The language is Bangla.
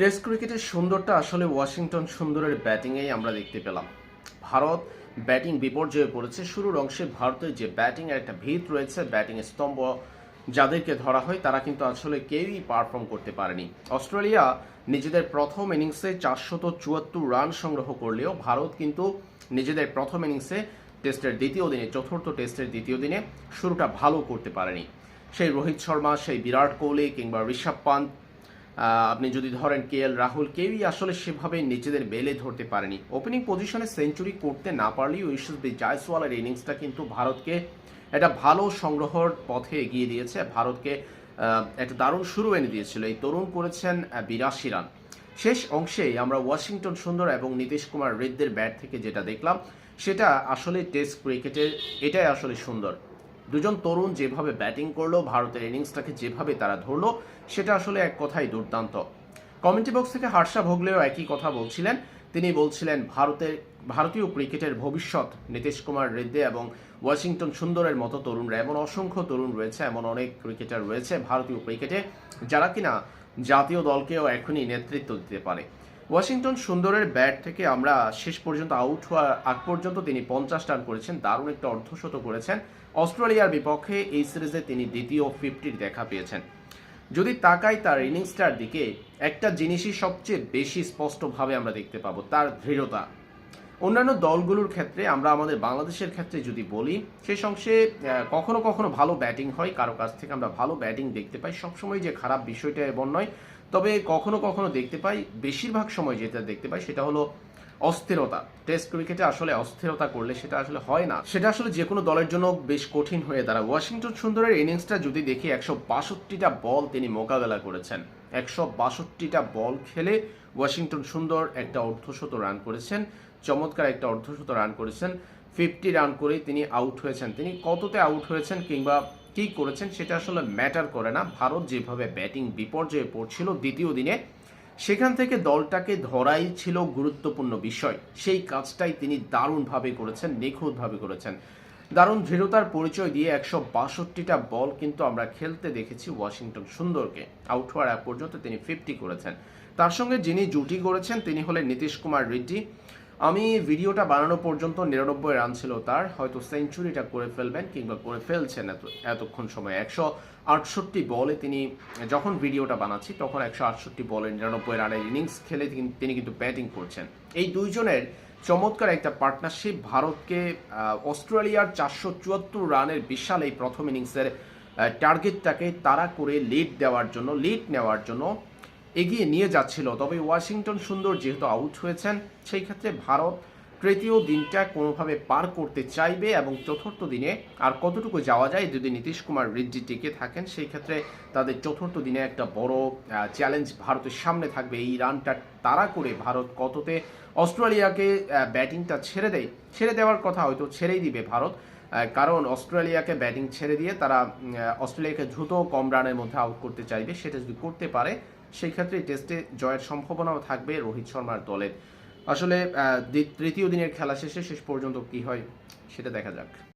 টেস্ট ক্রিকেটের সুন্দরটা আসলে ওয়াশিংটন সুন্দরের ব্যাটিংয়েই আমরা দেখতে পেলাম। ভারত ব্যাটিং বিপর্যয়ে পড়েছে। শুরুর অংশে ভারতের যে ব্যাটিংয়ের একটা ভিত রয়েছে, ব্যাটিং স্তম্ভ যাদেরকে ধরা হয়, তারা কিন্তু আসলে কেউই পারফর্ম করতে পারেনি। অস্ট্রেলিয়া নিজেদের প্রথম ইনিংসে চারশত চুয়াত্তর রান সংগ্রহ করলেও ভারত কিন্তু নিজেদের প্রথম ইনিংসে টেস্টের দ্বিতীয় দিনে, চতুর্থ টেস্টের দ্বিতীয় দিনে শুরুটা ভালো করতে পারেনি। সেই রোহিত শর্মা, সেই বিরাট কোহলি কিংবা ঋষভ পান্ত আপনি যদি ধরেন কে এল রাহুল, কেউই আসলে সেভাবে নিজেদের বেলে ধরতে পারেনি। ওপেনিং পজিশনে সেঞ্চুরি করতে না পারলেও ইউসুফবি জায়সওয়ালের ইনিংসটা কিন্তু ভারতকে একটা ভালো সংগ্রহর পথে এগিয়ে দিয়েছে। ভারতকে একটা দারুণ শুরু এনে দিয়েছিল। এই তরুণ করেছেন বিরাশি রান। শেষ অংশে আমরা ওয়াশিংটন সুন্দর এবং নীতিশ কুমার রেডদের ব্যাট থেকে যেটা দেখলাম, সেটা আসলে টেস্ট ক্রিকেটের এটাই আসলে সুন্দর। দুজন তরুণ যেভাবে ব্যাটিং করল, ভারতের ইনিংসটাকে যেভাবে তারা ধরলো, সেটা আসলে এক কথাই দুর্দান্ত। কমেন্ট্রি বক্স থেকে হার্ষা ভোগলেও একই কথা বলছিলেন। তিনি বলছিলেন, ভারতের, ভারতীয় ক্রিকেটের ভবিষ্যৎ। নীতিশ কুমার রেড্ডি এবং ওয়াশিংটন সুন্দরের মতো তরুণরা, এমন অসংখ্য তরুণ রয়েছে, এমন অনেক ক্রিকেটার রয়েছে ভারতীয় ক্রিকেটে, যারা কিনা জাতীয় দলকেও এখনই নেতৃত্ব দিতে পারে। ওয়াশিংটন সুন্দরের ব্যাট থেকে আমরা শেষ পর্যন্ত আউট হওয়ার আগ পর্যন্ত তিনি পঞ্চাশ রান করেছেন, দারুণ একটা অর্ধশত করেছেন। অস্ট্রেলিয়ার বিপক্ষে এই সিরিজে তিনি দ্বিতীয় ফিফটির দেখা পেয়েছেন। যদি তাকাই তার ইনিংসটার দিকে, একটা জিনিসই সবচেয়ে বেশি স্পষ্টভাবে আমরা দেখতে পাবো, তার দৃঢ়তা। অন্যান্য দলগুলোর ক্ষেত্রে আমরা আমাদের বাংলাদেশের ক্ষেত্রে যদি বলি, সেই অংশে কখনো কখনো ভালো ব্যাটিং হয়, কারও কাছ থেকে আমরা ভালো ব্যাটিং দেখতে পাই। সবসময় যে খারাপ বিষয়টা এমন নয়, তবে কখনো কখনো দেখতে পাই, বেশিরভাগ সময় যেটা দেখতে পাই সেটা হলো অস্থিরতা। টেস্ট ক্রিকেটে আসলে অস্থিরতা করলে সেটা আসলে হয় না। সেটা আসলে যে কোনো দলের জন্য বেশ কঠিন হয়ে দাঁড়ায়। ওয়াশিংটন সুন্দরের ইনিংসটা যদি দেখি, একশো বাষট্টিটা বল তিনি মোকাবেলা করেছেন। একশো বাষট্টিটা বল খেলে ওয়াশিংটন সুন্দর একটা অর্ধশত রান করেছেন, চমৎকার একটা অর্ধশত রান করেছেন। ফিফটি রান করেই তিনি আউট হয়েছেন। তিনি কততে আউট হয়েছেন কিংবা কি করেছেন সেটা আসলে ম্যাটার করে না। ভারত যেভাবে ব্যাটিং বিপর্যয়ে পড়ছিল দ্বিতীয় দিনে, সেখান থেকে দলটাকে ধরাই ছিল গুরুত্বপূর্ণ বিষয়। সেই কাজটাই তিনি দারুণভাবে করেছেন, নিখুঁতভাবে করেছেন। দারুণ দৃঢ়তার পরিচয় দিয়ে একশো বাষট্টিটা বল কিন্তু আমরা খেলতে দেখেছি ওয়াশিংটন সুন্দরকে। আউট হওয়ার আগ পর্যন্ত তিনি ফিফটি করেছেন। তার সঙ্গে যিনি জুটি করেছেন তিনি হলেন নীতিশ কুমার রেড্ডি। আমি ভিডিওটা বানানো পর্যন্ত নিরানব্বই রান ছিল তার, হয়তো সেঞ্চুরিটা করে ফেলবেন কিংবা করে ফেলছেন এত এতক্ষণ সময়। একশো আটষট্টি বলে তিনি যখন ভিডিওটা বানাচ্ছি, তখন একশো আটষট্টি বলে নিরানব্বই রানের ইনিংস খেলে তিনি- কিন্তু ব্যাটিং করছেন। এই দুইজনের চমৎকার একটা পার্টনারশিপ, ভারতকে অস্ট্রেলিয়ার চারশো চুয়াত্তর রানের বিশাল এই প্রথম ইনিংসের টার্গেটটাকে তাড়া করে লিড দেওয়ার জন্য লিড নেওয়ার জন্য এগিয়ে নিয়ে যাচ্ছিল। তবে ওয়াশিংটন সুন্দর যেহেতু আউট হয়েছেন, সেই ক্ষেত্রে ভারত তৃতীয় দিনটা কোনোভাবে পার করতে চাইবে এবং চতুর্থ দিনে আর কতটুকু যাওয়া যায় যদি নীতিশ কুমার রেড্ডি টিকে থাকেন, সেই ক্ষেত্রে তাদের চতুর্থ দিনে একটা বড় চ্যালেঞ্জ ভারতের সামনে থাকবে। এই রানটা তাড়া করে ভারত কততে অস্ট্রেলিয়াকে ব্যাটিংটা ছেড়ে দেয়, ছেড়ে দেওয়ার কথা হয়তো ছেড়েই দিবে ভারত কারণ অস্ট্রেলিয়াকে ব্যাটিং ছেড়ে দিয়ে তারা অস্ট্রেলিয়াকে দ্রুত কম রানের মধ্যে আউট করতে চাইবে। সেটা যদি করতে পারে সেই ক্ষেত্রে টেস্টে জয়ের সম্ভাবনাও থাকবে রোহিত শর্মার দলের। আসলে তৃতীয় দিনের খেলা শেষে শেষ পর্যন্ত কি হয়, সেটা দেখা যাক।